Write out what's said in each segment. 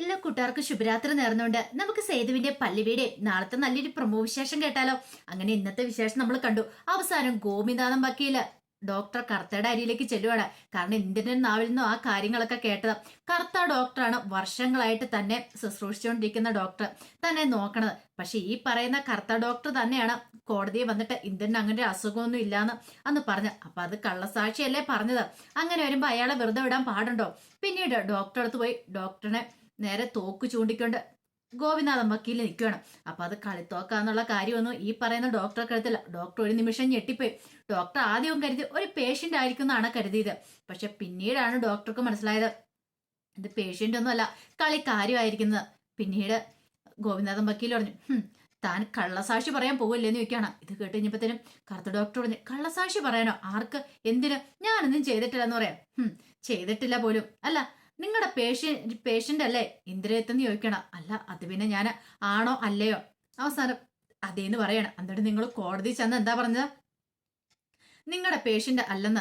ഇല്ല കൂട്ടുകാർക്ക് ശുഭരാത്രി നേർന്നുകൊണ്ട് നമുക്ക് സേതുവിന്റെ പല്ലുവീടെ നാളത്തെ നല്ലൊരു പ്രമോ വിശേഷം കേട്ടാലോ. അങ്ങനെ ഇന്നത്തെ വിശേഷം നമ്മൾ കണ്ടു. അവസാനം ഗോപിനാഥൻ വക്കീൽ ഡോക്ടർ കർത്തയുടെ അരിയിലേക്ക് ചെല്ലുവാണ്. കാരണം ഇന്ത്യൻ നാവിൽ നിന്നും ആ കാര്യങ്ങളൊക്കെ കേട്ടത്? കർത്ത ഡോക്ടറാണ് വർഷങ്ങളായിട്ട് തന്നെ ശുശ്രൂഷിച്ചുകൊണ്ടിരിക്കുന്ന ഡോക്ടർ തന്നെ നോക്കണത്. പക്ഷെ ഈ പറയുന്ന കർത്ത ഡോക്ടർ തന്നെയാണ് കോടതിയിൽ വന്നിട്ട് ഇന്ത്യൻ അങ്ങനെ ഒരു അസുഖമൊന്നും ഇല്ലാന്ന് അന്ന് പറഞ്ഞു അപ്പൊ അത് കള്ളസാക്ഷിയല്ലേ പറഞ്ഞത്? അങ്ങനെ വരുമ്പോ അയാളെ വെറുതെ വിടാൻ പാടുണ്ടോ? പിന്നീട് ഡോക്ടറെ അടുത്ത് പോയി ഡോക്ടറിനെ നേരെ തോക്ക് ചൂണ്ടിക്കൊണ്ട് ഗോപിനാഥൻ വക്കീലിൽ നിൽക്കുകയാണ്. അപ്പൊ അത് കളിത്തോക്കാന്നുള്ള കാര്യമൊന്നും ഈ പറയുന്ന ഡോക്ടറെ കരുത്തില്ല ഡോക്ടർ ഒരു നിമിഷം ഞെട്ടിപ്പോയി. ഡോക്ടർ ആദ്യവും കരുതി ഒരു പേഷ്യന്റ് ആയിരിക്കും എന്നാണ് കരുതിയത്. പക്ഷെ പിന്നീടാണ് ഡോക്ടർക്ക് മനസ്സിലായത്. ഇത് പേഷ്യന്റ് ഒന്നുമല്ല കളി കാര്യമായിരിക്കുന്നത് പിന്നീട് ഗോപിനാഥൻ വക്കീൽ പറഞ്ഞു താൻ കള്ളസാക്ഷി പറയാൻ പോവില്ലെന്ന് ചോദിക്കുകയാണ്. ഇത് കേട്ട് കഴിഞ്ഞപ്പോഴത്തേനും കറുത്ത ഡോക്ടർ പറഞ്ഞു കള്ളസാക്ഷി പറയാനോ? ആർക്ക്? എന്തിന്? ഞാനൊന്നും ചെയ്തിട്ടില്ല എന്ന് പറയാം. "ഹും, ചെയ്തിട്ടില്ല പോലും. അല്ല നിങ്ങളുടെ പേഷ്യൻ പേഷ്യന്റ് അല്ലേ? ഇന്ദിരയത്തെന്ന് ചോദിക്കണം. അല്ല അത് പിന്നെ ഞാൻ ആണോ അല്ലയോ? അവസാനം അതേന്ന് പറയണം. എന്നിട്ട് നിങ്ങൾ കോടതി ചെന്ന് എന്താ പറഞ്ഞത്? നിങ്ങളുടെ പേഷ്യന്റ് അല്ലെന്ന്.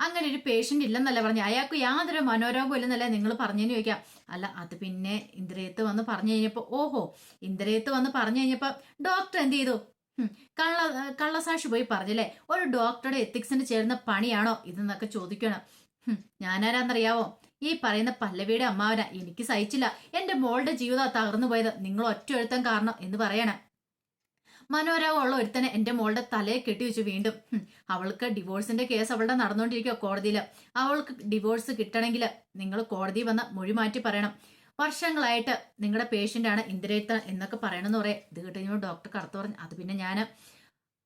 അങ്ങനെ ഒരു പേഷ്യന്റ് ഇല്ലെന്നല്ല പറഞ്ഞു. അയാൾക്ക് യാതൊരു മനോരോഗം ഇല്ലെന്നല്ലേ നിങ്ങൾ പറഞ്ഞു ചോദിക്കാം. അല്ല അത് പിന്നെ ഇന്ദ്രിയത്ത് വന്ന് പറഞ്ഞു കഴിഞ്ഞപ്പോൾ ഓഹോ ഇന്ദ്രിയത്ത് വന്ന് പറഞ്ഞു കഴിഞ്ഞപ്പോൾ ഡോക്ടർ എന്ത് ചെയ്തു? കള്ള കള്ളസാക്ഷി പോയി പറഞ്ഞില്ലേ? ഒരു ഡോക്ടറുടെ എത്തിക്സിന് ചേരുന്ന പണിയാണോ ഇതെന്നൊക്കെ ചോദിക്കണം. ഞാനാരാന്നറിയാവോ? ഈ പറയുന്ന പല്ലവിയുടെ അമ്മാവന. എനിക്ക് സഹിച്ചില്ല. എന്റെ മോളുടെ ജീവിതം തകർന്നു പോയത്. നിങ്ങൾ ഒറ്റ കാരണം എന്ന് പറയണം. മനോരാവ് ഉള്ള ഒരുത്തനെ എന്റെ മോളുടെ തലയെ കെട്ടിവെച്ചു വീണ്ടും. അവൾക്ക് ഡിവോഴ്സിന്റെ കേസ് അവളുടെ നടന്നുകൊണ്ടിരിക്കുക കോടതിയിൽ അവൾക്ക് ഡിവോഴ്സ് കിട്ടണമെങ്കിൽ നിങ്ങൾ കോടതി വന്ന് മൊഴി മാറ്റി പറയണം. വർഷങ്ങളായിട്ട് നിങ്ങളുടെ പേഷ്യന്റ് ആണ് ഇന്ദിരയത്ത എന്നൊക്കെ പറയണമെന്ന് പറയാം. ഇത് കിട്ടുമ്പോൾ ഡോക്ടർ കറുത്തു പറഞ്ഞു. അത് പിന്നെ ഞാൻ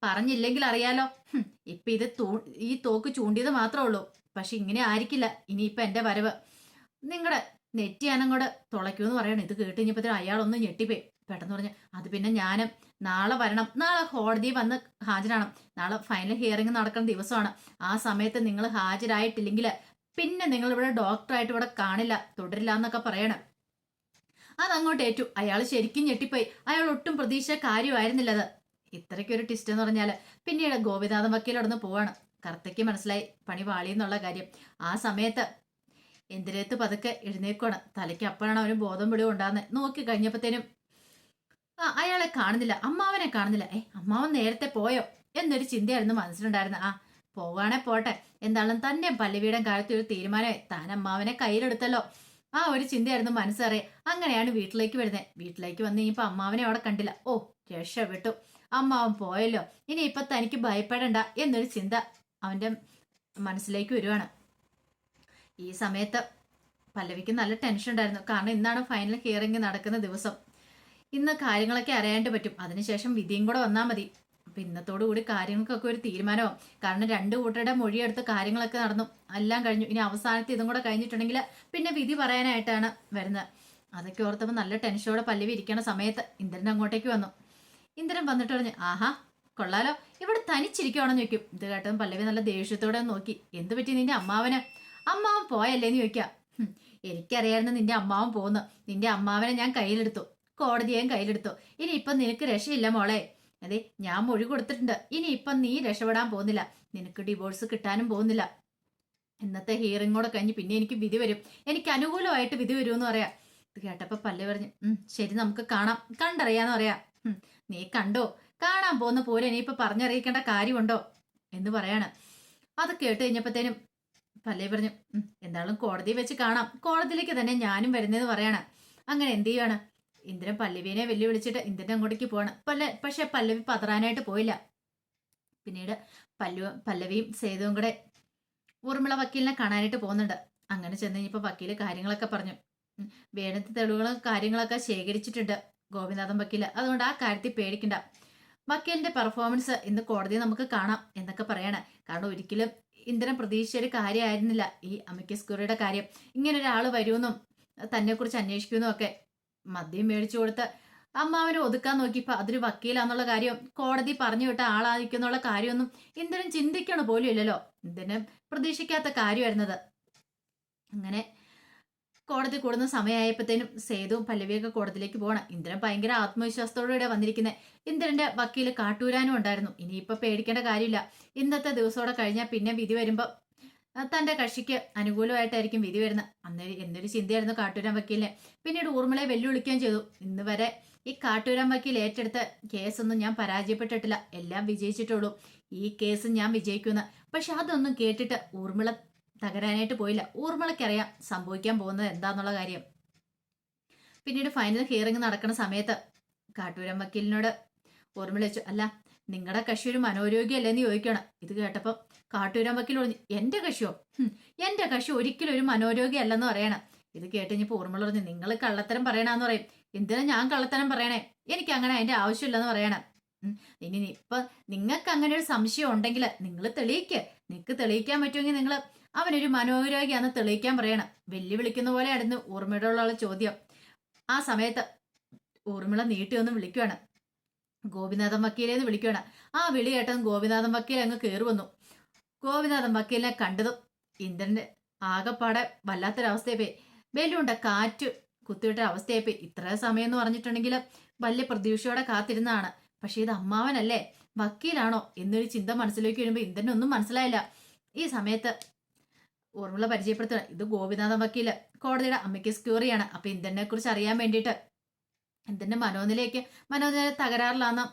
പറഞ്ഞില്ലെങ്കിൽ അറിയാലോ. ഇപ്പൊ ഇത് ഈ തോക്ക് ചൂണ്ടിയത് മാത്രമേ ഉള്ളൂ. പക്ഷെ ഇങ്ങനെ ആയിരിക്കില്ല. ഇനിയിപ്പൊ എന്റെ വരവ്. നിങ്ങളുടെ നെറ്റി തുളയ്ക്കൂ തുളയ്ക്കുമെന്ന് പറയണം. ഇത് കേട്ട് കഴിഞ്ഞപ്പോഴത്തേനും അയാളൊന്ന് ഞെട്ടിപ്പോയി. പെട്ടെന്ന് പറഞ്ഞു അത് പിന്നെ ഞാനും നാളെ വരണം. നാളെ കോടതി വന്ന് ഹാജരാണം നാളെ ഫൈനൽ ഹിയറിംഗ് നടക്കുന്ന ദിവസമാണ്. ആ സമയത്ത് നിങ്ങൾ ഹാജരായിട്ടില്ലെങ്കിൽ പിന്നെ നിങ്ങൾ ഇവിടെ ഡോക്ടറായിട്ട് ഇവിടെ കാണില്ല. തുടരില്ല എന്നൊക്കെ പറയണം. അതങ്ങോട്ട് ഏറ്റു. അയാൾ ശരിക്കും ഞെട്ടിപ്പോയി. അയാൾ ഒട്ടും പ്രതീക്ഷ കാര്യമായിരുന്നില്ല അത്. ഇത്രയ്ക്കൊരു ട്വിസ്റ്റ് എന്ന് പറഞ്ഞാൽ പിന്നീട് ഗോപിനാഥൻ വക്കീലടന്ന് പോവാണ്. കർത്തയ്ക്ക് മനസ്സിലായി പണി വാളി എന്നുള്ള കാര്യം. ആ സമയത്ത് എന്തിനേത്ത് പതുക്കെ എഴുന്നേക്കുവാണ് തലയ്ക്ക് അപ്പോഴാണ് അവന് ബോധം പിടി ഉണ്ടാകുന്നത് നോക്കി കഴിഞ്ഞപ്പോഴത്തേനും ആ അയാളെ കാണുന്നില്ല. അമ്മാവനെ കാണുന്നില്ല. ഏ അമ്മാവൻ നേരത്തെ പോയോ? എന്നൊരു ചിന്തയായിരുന്നു മനസ്സിലുണ്ടായിരുന്നത്. ആ പോവാണെ പോട്ടെ. എന്താണെന്ന് തന്നെ പല്ലവിയുടെ കാര്യത്തിൽ ഒരു തീരുമാനമായി. താൻ അമ്മാവനെ കയ്യിലെടുത്തല്ലോ. ആ ഒരു ചിന്തയായിരുന്നു മനസ്സറിയ അങ്ങനെയാണ് വീട്ടിലേക്ക് വരുന്നത്. വീട്ടിലേക്ക് വന്ന് ഇനിയിപ്പോൾ അമ്മാവനെ അവിടെ കണ്ടില്ല. ഓ രക്ഷപ്പെട്ടു അമ്മാവൻ പോയല്ലോ. ഇനി തനിക്ക് ഭയപ്പെടണ്ട എന്നൊരു ചിന്ത അവന്റെ മനസ്സിലേക്ക് വരുവാണ്. ഈ സമയത്ത് പല്ലവിക്ക് നല്ല ടെൻഷൻ ഉണ്ടായിരുന്നു. കാരണം ഇന്നാണ് ഫൈനൽ ഹിയറിംഗ് നടക്കുന്ന ദിവസം. ഇന്ന് കാര്യങ്ങളൊക്കെ അറിയാണ്ട് പറ്റും. അതിനുശേഷം വിധിയും കൂടെ വന്നാൽ മതി. അപ്പം ഇന്നത്തോടു കൂടി കാര്യങ്ങൾക്കൊക്കെ ഒരു തീരുമാനമാവും. കാരണം രണ്ട് കൂട്ടരുടെ മൊഴിയെടുത്ത് കാര്യങ്ങളൊക്കെ നടന്നു. എല്ലാം കഴിഞ്ഞു. ഇനി അവസാനത്തെ ഇതും കൂടെ കഴിഞ്ഞിട്ടുണ്ടെങ്കിൽ പിന്നെ വിധി പറയാനായിട്ടാണ് വരുന്നത്. അതൊക്കെ ഓർത്തപ്പോൾ നല്ല ടെൻഷനോടെ പല്ലവി ഇരിക്കണ സമയത്ത് ഇന്ദ്രൻ അങ്ങോട്ടേക്ക് വന്നു. ഇന്ദ്രൻ വന്നിട്ട് പറഞ്ഞു ആഹാ കൊള്ളാലോ. ഇവിടെ തനിച്ചിരിക്കുവാണെന്ന് ചോദിക്കും. ഇത് കേട്ടതും പല്ലവി നല്ല ദേഷ്യത്തോടെ നോക്കി. എന്ത് പറ്റി നിന്റെ അമ്മാവന്? അമ്മാവൻ പോയല്ലേന്ന് ചോദിക്കാം. "ഹും, എനിക്കറിയായിരുന്നു നിന്റെ അമ്മാവൻ പോന്ന്. നിന്റെ അമ്മാവനെ ഞാൻ കയ്യിലെടുത്തു. കോടതിയെയും കയ്യിലെടുത്തു. ഇനി ഇപ്പം നിനക്ക് രക്ഷയില്ല മോളെ. അതെ ഞാൻ മൊഴി കൊടുത്തിട്ടുണ്ട്. ഇനി ഇപ്പം നീ രക്ഷപ്പെടാൻ പോകുന്നില്ല. നിനക്ക് ഡിവോഴ്സ് കിട്ടാനും പോകുന്നില്ല. ഇന്നത്തെ ഹിയറിംഗ് കൂടെ കഴിഞ്ഞ് പിന്നെ എനിക്ക് വിധി വരും. എനിക്ക് അനുകൂലമായിട്ട് വിധി വരുമെന്ന് പറയാം. ഇത് കേട്ടപ്പോൾ പല്ലു പറഞ്ഞു ശരി നമുക്ക് കാണാം. കണ്ടറിയാന്ന് പറയാം. നീ കണ്ടോ? കാണാൻ പോകുന്ന പോലെ ഇനിയിപ്പൊ പറഞ്ഞറിയിക്കേണ്ട കാര്യമുണ്ടോ എന്ന് പറയാണ്. അത് കേട്ട് കഴിഞ്ഞപ്പോഴത്തേനും പല്ലേ പറഞ്ഞു "ഉം, എന്തായാലും കോടതി വെച്ച് കാണാം. കോടതിയിലേക്ക് തന്നെ ഞാനും വരുന്നതെന്ന് പറയാണ്. അങ്ങനെ എന്ത് ചെയ്യാണ് ഇന്ദ്രൻ പല്ലവിനെ വെല്ലുവിളിച്ചിട്ട് ഇന്ദ്രൻ അങ്ങോട്ടേക്ക് പോവാണ്. പല്ല പക്ഷെ പല്ലവി പതറാനായിട്ട് പോയില്ല. പിന്നീട് പല്ലു പല്ലവിയും സേതുവും കൂടെ ഊർമിള വക്കീലിനെ കാണാനായിട്ട് പോകുന്നുണ്ട്. അങ്ങനെ ചെന്ന് കഴിഞ്ഞപ്പോൾ വക്കീൽ കാര്യങ്ങളൊക്കെ പറഞ്ഞു. വേണത്തെ തെളിവുകളും കാര്യങ്ങളൊക്കെ ശേഖരിച്ചിട്ടുണ്ട് ഗോപിനാഥൻ വക്കീൽ അതുകൊണ്ട് ആ കാര്യത്തിൽ പേടിക്കണ്ട. വക്കീലിന്റെ പെർഫോമൻസ് ഇന്ന് കോടതി നമുക്ക് കാണാം എന്നൊക്കെ പറയണേ. കാരണം ഒരിക്കലും ഇന്ദ്രൻ പ്രതീക്ഷിച്ച ഒരു കാര്യമായിരുന്നില്ല ഈ അമിക്കസ് കുറിയുടെ കാര്യം. ഇങ്ങനെ ഒരാൾ വരുമെന്നും തന്നെ കുറിച്ച് അന്വേഷിക്കുമെന്നും ഒക്കെ മദ്യം മേടിച്ചു കൊടുത്ത് അമ്മാവനെ ഒതുക്കാൻ നോക്കിയപ്പോ അതൊരു വക്കീലാന്നുള്ള കാര്യം കോടതി പറഞ്ഞു വിട്ട ആളായിരിക്കുന്നുള്ള കാര്യമൊന്നും ഇന്ദ്രൻ ചിന്തിക്കണ പോലും ഇല്ലല്ലോ. ഇന്ദ്രന് പ്രതീക്ഷിക്കാത്ത കാര്യമായിരുന്നത്. അങ്ങനെ കോടതി കൂടുന്ന സമയമായപ്പോഴത്തേനും സേതുവും പല്ലവിയൊക്കെ കോടതിയിലേക്ക് പോകണം ഇന്ദ്രൻ ഭയങ്കര ആത്മവിശ്വാസത്തോടെ വന്നിരിക്കുന്നത് ഇന്ദ്രന്റെ വക്കീൽ കാട്ടൂരാനും ഉണ്ടായിരുന്നു. ഇനിയിപ്പൊ പേടിക്കേണ്ട കാര്യമില്ല. ഇന്നത്തെ ദിവസത്തോടെ കഴിഞ്ഞാൽ പിന്നെ വിധി വരുമ്പോൾ തന്റെ കക്ഷിക്ക് അനുകൂലമായിട്ടായിരിക്കും വിധി വരുന്നത് അന്ന് എന്തൊരു ചിന്തയായിരുന്നു കാട്ടൂരാൻ വക്കീലിനെ. പിന്നീട് ഊർമിളയെ വെല്ലുവിളിക്കുകയും ചെയ്തു. ഇന്ന് വരെ ഈ കാട്ടൂരാൻ വക്കീൽ ഏറ്റെടുത്ത കേസൊന്നും ഞാൻ പരാജയപ്പെട്ടിട്ടില്ല. എല്ലാം വിജയിച്ചിട്ടുള്ളൂ. ഈ കേസ് ഞാൻ വിജയിക്കുന്ന. പക്ഷെ അതൊന്നും കേട്ടിട്ട് ഊർമിള തകരാനായിട്ട് പോയില്ല. ഊർമിളയ്ക്കറിയാം സംഭവിക്കാൻ പോകുന്നത് എന്താന്നുള്ള കാര്യം. പിന്നീട് ഫൈനൽ ഹിയറിംഗ് നടക്കുന്ന സമയത്ത് കാട്ടൂരം വക്കീലിനോട് ഊർമിള വെച്ചു അല്ല നിങ്ങളുടെ കക്ഷി ഒരു മനോരോഗ്യമല്ലെന്ന് ചോദിക്കണം ഇത് കേട്ടപ്പോൾ കാട്ടൂരം വക്കീൽ പറഞ്ഞു എന്റെ കക്ഷിയോ? എന്റെ കക്ഷി ഒരിക്കലും ഒരു മനോരോഗ്യമല്ലെന്ന് പറയണം. ഇത് കേട്ട് ഇനിയിപ്പോ ഊർമിള പറഞ്ഞു നിങ്ങൾ കള്ളത്തരം പറയണമെന്ന് പറയും. എന്തിനാ ഞാൻ കള്ളത്തരം പറയണേ? എനിക്ക് അങ്ങനെ അതിന്റെ ആവശ്യമില്ലെന്ന് പറയണം. ഇനി ഇപ്പം നിങ്ങൾക്ക് അങ്ങനെ ഒരു സംശയം ഉണ്ടെങ്കിൽ നിങ്ങൾ തെളിയിക്ക്. നിങ്ങൾക്ക് തെളിയിക്കാൻ പറ്റുമെങ്കിൽ നിങ്ങൾ അവനൊരു മനോരോഗിയാന്ന് തെളിയിക്കാൻ പറയണം. വെല്ലുവിളിക്കുന്ന പോലെ ആയിരുന്നു ഊർമ്മയോടുള്ള ചോദ്യം. ആ സമയത്ത് ഊർമിള നീട്ടി ഒന്ന് വിളിക്കുവാണ്. ഗോപിനാഥൻ വക്കീലേന്ന് വിളിക്കുവാണ്. ആ വിളി കേട്ടതും ഗോപിനാഥൻ വക്കീൽ അങ്ങ് കയറി വന്നു. ഗോപിനാഥൻ വക്കീലിനെ കണ്ടതും ഇന്ദ്രന്റെ ആകെപ്പാടെ വല്ലാത്തൊരവസ്ഥയായി ബലൂണ്ട കാറ്റ് കുത്തിയിട്ട പേ ഇത്ര സമയം എന്ന് പറഞ്ഞിട്ടുണ്ടെങ്കിൽ വലിയ പ്രതീക്ഷയോടെ കാത്തിരുന്നതാണ്. പക്ഷേ ഇത് അമ്മാവനല്ലേ? വക്കീലാണോ? എന്നൊരു ചിന്ത മനസ്സിലേക്ക് വരുമ്പോൾ ഇന്ദ്രനൊന്നും മനസ്സിലായില്ല. ഈ സമയത്ത് ഊർമിള പരിചയപ്പെടുത്തണം ഇത് ഗോപിനാഥൻ വക്കീൽ. കോടതിയുടെ അമ്മയ്ക്ക് സ്ക്യൂറിയാണ് അപ്പൊ ഇന്ദ്രനെ കുറിച്ച് അറിയാൻ വേണ്ടിയിട്ട്. ഇന്ദ്രന്റെ മനോനിലയ്ക്ക് മനോനില തകരാറിലാന്ന്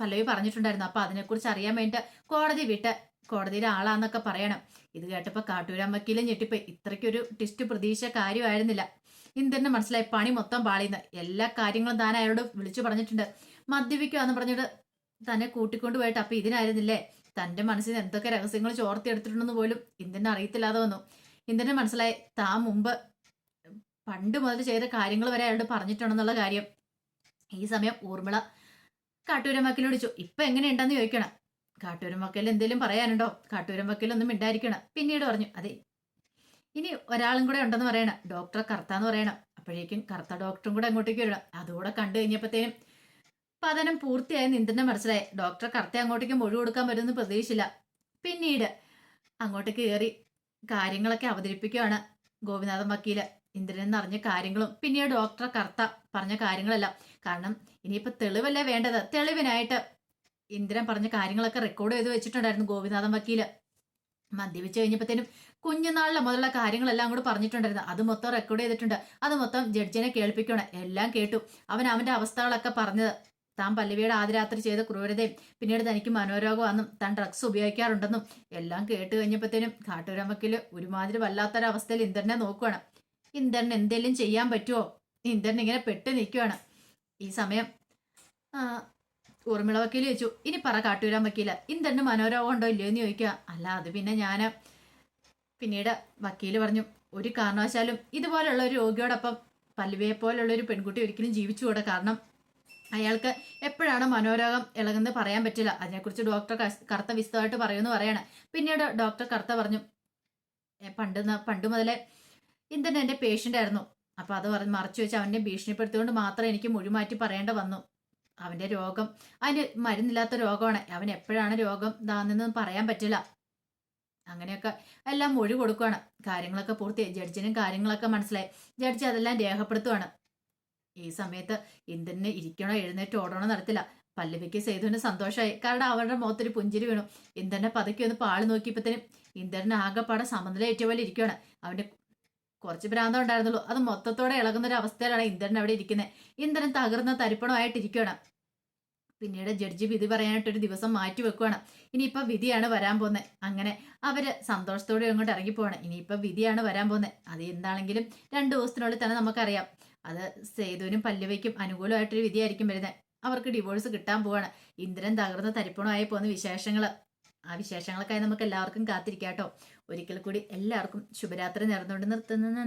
പലവി പറഞ്ഞിട്ടുണ്ടായിരുന്നു. അപ്പൊ അതിനെക്കുറിച്ച് അറിയാൻ വേണ്ടിയിട്ട് കോടതി വിട്ട് കോടതിയിലെ ആളാന്നൊക്കെ പറയണം. ഇത് കേട്ടപ്പോൾ കാട്ടൂരാൻ വക്കീലും ഞെട്ടിപ്പോയി. ഇത്രയ്ക്കൊരു ടിസ്റ്റ് പ്രതീക്ഷ കാര്യമായിരുന്നില്ല. ഇന്ദ്രന് മനസ്സിലായി പണി മൊത്തം പാളിയുന്ന എല്ലാ കാര്യങ്ങളും താൻ അയാളോട് വിളിച്ചു പറഞ്ഞിട്ടുണ്ട്. മദ്യപിക്കുക എന്ന് പറഞ്ഞിട്ട് തന്നെ കൂട്ടിക്കൊണ്ടുപോയിട്ട് അപ്പൊ ഇതിനായിരുന്നില്ലേ? തന്റെ മനസ്സിൽ എന്തൊക്കെ രഹസ്യങ്ങൾ ചോർത്തിയെടുത്തിട്ടുണ്ടെന്ന് പോലും ഇന്ദ്രനെ അറിയത്തില്ലാതെ വന്നു. ഇന്ദ്രനെ മനസ്സിലായി താൻ മുമ്പ് പണ്ട് മുതൽ ചെയ്ത കാര്യങ്ങൾ വരെ അയാളോട് പറഞ്ഞിട്ടുണ്ടെന്നുള്ള കാര്യം. ഈ സമയം ഊർമിള കാട്ടൂരൻ വിളിച്ചു. ഇപ്പൊ എങ്ങനെയുണ്ടെന്ന് ചോദിക്കണം. കാട്ടൂരൻ എന്തെങ്കിലും പറയാനുണ്ടോ? കാട്ടൂരൻ വക്കീൽ ഒന്നും മിണ്ടായിരിക്കണം. പിന്നീട് പറഞ്ഞു അതെ. ഇനി ഒരാളും കൂടെ ഉണ്ടെന്ന് പറയണം. ഡോക്ടറെ കർത്താന്ന് പറയണം. അപ്പോഴേക്കും കറുത്ത ഡോക്ടറും കൂടെ അങ്ങോട്ടേക്ക് വരണം. അതുകൂടെ കണ്ടു കഴിഞ്ഞപ്പോഴത്തേനും പതനം പൂർത്തിയായി ഇന്ദ്രനെ മനസ്സിലായി. ഡോക്ടർ കറുത്ത അങ്ങോട്ടേക്ക് മൊഴി കൊടുക്കാൻ പറ്റുമെന്ന് പ്രതീക്ഷിച്ചില്ല. പിന്നീട് അങ്ങോട്ടേക്ക് കയറി കാര്യങ്ങളൊക്കെ അവതരിപ്പിക്കുകയാണ് ഗോപിനാഥൻ വക്കീൽ. ഇന്ദ്രൻ അറിഞ്ഞ കാര്യങ്ങളും പിന്നീട് ഡോക്ടർ കർത്ത പറഞ്ഞ കാര്യങ്ങളെല്ലാം. കാരണം ഇനിയിപ്പോൾ തെളിവല്ലേ വേണ്ടത്? തെളിവിനായിട്ട് ഇന്ദ്രൻ പറഞ്ഞ കാര്യങ്ങളൊക്കെ റെക്കോർഡ് ചെയ്ത് വെച്ചിട്ടുണ്ടായിരുന്നു ഗോപിനാഥൻ വക്കീൽ. മദ്യപിച്ച് കഴിഞ്ഞപ്പോഴത്തേനും കുഞ്ഞുനാളിലെ മുതലുള്ള കാര്യങ്ങളെല്ലാം കൂടെ പറഞ്ഞിട്ടുണ്ടായിരുന്നു. അത് മൊത്തം റെക്കോർഡ് ചെയ്തിട്ടുണ്ട്. അത് മൊത്തം ജഡ്ജിനെ കേൾപ്പിക്കണം എല്ലാം കേട്ടു. അവൻ അവന്റെ അവസ്ഥകളൊക്കെ പറഞ്ഞത് താൻ പല്ലവിയുടെ ആദ്യരാത്രി ചെയ്ത ക്രൂരതയും പിന്നീട് തനിക്ക് മനോരോഗമാണെന്നും താൻ ഡ്രഗ്സ് ഉപയോഗിക്കാറുണ്ടെന്നും എല്ലാം കേട്ട് കഴിഞ്ഞപ്പോഴത്തേനും കാട്ടൂരാൻ വക്കീൽ ഒരുമാതിരി വല്ലാത്തൊരവസ്ഥയിൽ ഇന്ദ്രനെ നോക്കുവാണ്. ഇന്ദ്രന് എന്തെങ്കിലും ചെയ്യാൻ പറ്റുമോ ഇന്ദ്രൻ ഇങ്ങനെ പെട്ട് നിൽക്കുകയാണ് ഈ സമയം ഊർമിള വക്കീൽ ചോദിച്ചു ഇനി പറ കാട്ടൂരാൻ വക്കീല ഇന്ദ്രന് മനോരോഗം ഉണ്ടോ ഇല്ലയോ എന്ന് ചോദിക്കുക. അല്ല അത് പിന്നെ ഞാൻ പിന്നീട് വക്കീൽ പറഞ്ഞു ഒരു കാരണവശാലും ഇതുപോലുള്ള ഒരു രോഗിയോടൊപ്പം പല്ലുവയെ പോലുള്ള ഒരു പെൺകുട്ടി ഒരിക്കലും ജീവിച്ചുകൂടെ. കാരണം അയാൾക്ക് എപ്പോഴാണ് മനോരോഗം ഇളകുന്നത് പറയാൻ പറ്റില്ല. അതിനെക്കുറിച്ച് ഡോക്ടർ കറുത്ത വിശദമായിട്ട് പറയുമെന്ന് പറയണം. പിന്നീട് ഡോക്ടർ കറുത്ത പറഞ്ഞു "ഏ, പണ്ട് പണ്ട് മുതലേ ഇന്ദ്രൻ എന്റെ പേഷ്യന്റ് ആയിരുന്നു. അപ്പോൾ അത് പറഞ്ഞ് മറച്ചു വെച്ച് അവനെ ഭീഷണിപ്പെടുത്തിക്കൊണ്ട് മാത്രം എനിക്ക് മൊഴിമാറ്റി പറയേണ്ട വന്നു. അവന്റെ രോഗം അതിന് മരുന്നില്ലാത്ത രോഗമാണ്. അവൻ എപ്പോഴാണ് രോഗം ഇതാണെന്ന് പറയാൻ പറ്റില്ല. അങ്ങനെയൊക്കെ എല്ലാം മൊഴി കൊടുക്കുകയാണ് കാര്യങ്ങളൊക്കെ പൂർത്തിയായി. ജഡ്ജിനും കാര്യങ്ങളൊക്കെ മനസ്സിലായി. ജഡ്ജി അതെല്ലാം രേഖപ്പെടുത്തുവാണ്. ഈ സമയത്ത് ഇന്ദ്രന് ഇരിക്കണോ എഴുന്നേറ്റ് ഓടണോ നടത്തില്ല പല്ലവിക്ക് സേതുവിന് സന്തോഷമായി. കാരണം അവരുടെ മുഖത്തൊരു പുഞ്ചിരി വീണു. ഇന്ദ്രനെ പതുക്കെ ഒന്ന് പാളി നോക്കിയപ്പോഴത്തേനും ഇന്ദ്രന് ആകെപ്പാടെ സമനില ഏറ്റ പോലെ ഇരിക്കുകയാണ് അവന്റെ കുറച്ച് ഭ്രാന്തം ഉണ്ടായിരുന്നുള്ളൂ. അത് മൊത്തത്തോടെ ഇളകുന്ന ഒരു അവസ്ഥയിലാണ് ഇന്ദ്രൻ അവിടെ ഇരിക്കുന്നത് ഇന്ദ്രൻ തകർന്ന തരിപ്പണമായിട്ടിരിക്കുകയാണ് പിന്നീട് ജഡ്ജി വിധി പറയാനായിട്ട് ഒരു ദിവസം മാറ്റി വെക്കുവാണ്. ഇനിയിപ്പോൾ വിധിയാണ് വരാൻ പോകുന്നത് അങ്ങനെ അവർ സന്തോഷത്തോടെ അങ്ങോട്ട് ഇറങ്ങിപ്പോവാണ്. ഇനിയിപ്പോൾ വിധിയാണ് വരാൻ പോകുന്നത് അത് എന്താണെങ്കിലും രണ്ട് ദിവസത്തിനുള്ളിൽ തന്നെ നമുക്കറിയാം. അത് സേതുവിനും പല്ലവിക്കും അനുകൂലമായിട്ടൊരു വിധിയായിരിക്കും വരുന്നത്. അവർക്ക് ഡിവോഴ്സ് കിട്ടാൻ പോവാണ്. ഇന്ദ്രൻ തകർന്ന് തരിപ്പണമായി പോകുന്ന വിശേഷങ്ങൾ ആ വിശേഷങ്ങൾക്കായി നമുക്ക് എല്ലാവർക്കും കാത്തിരിക്കാം കേട്ടോ ഒരിക്കൽ കൂടി എല്ലാവർക്കും ശുഭരാത്രി നേർന്നുകൊണ്ട് നിർത്തുന്ന.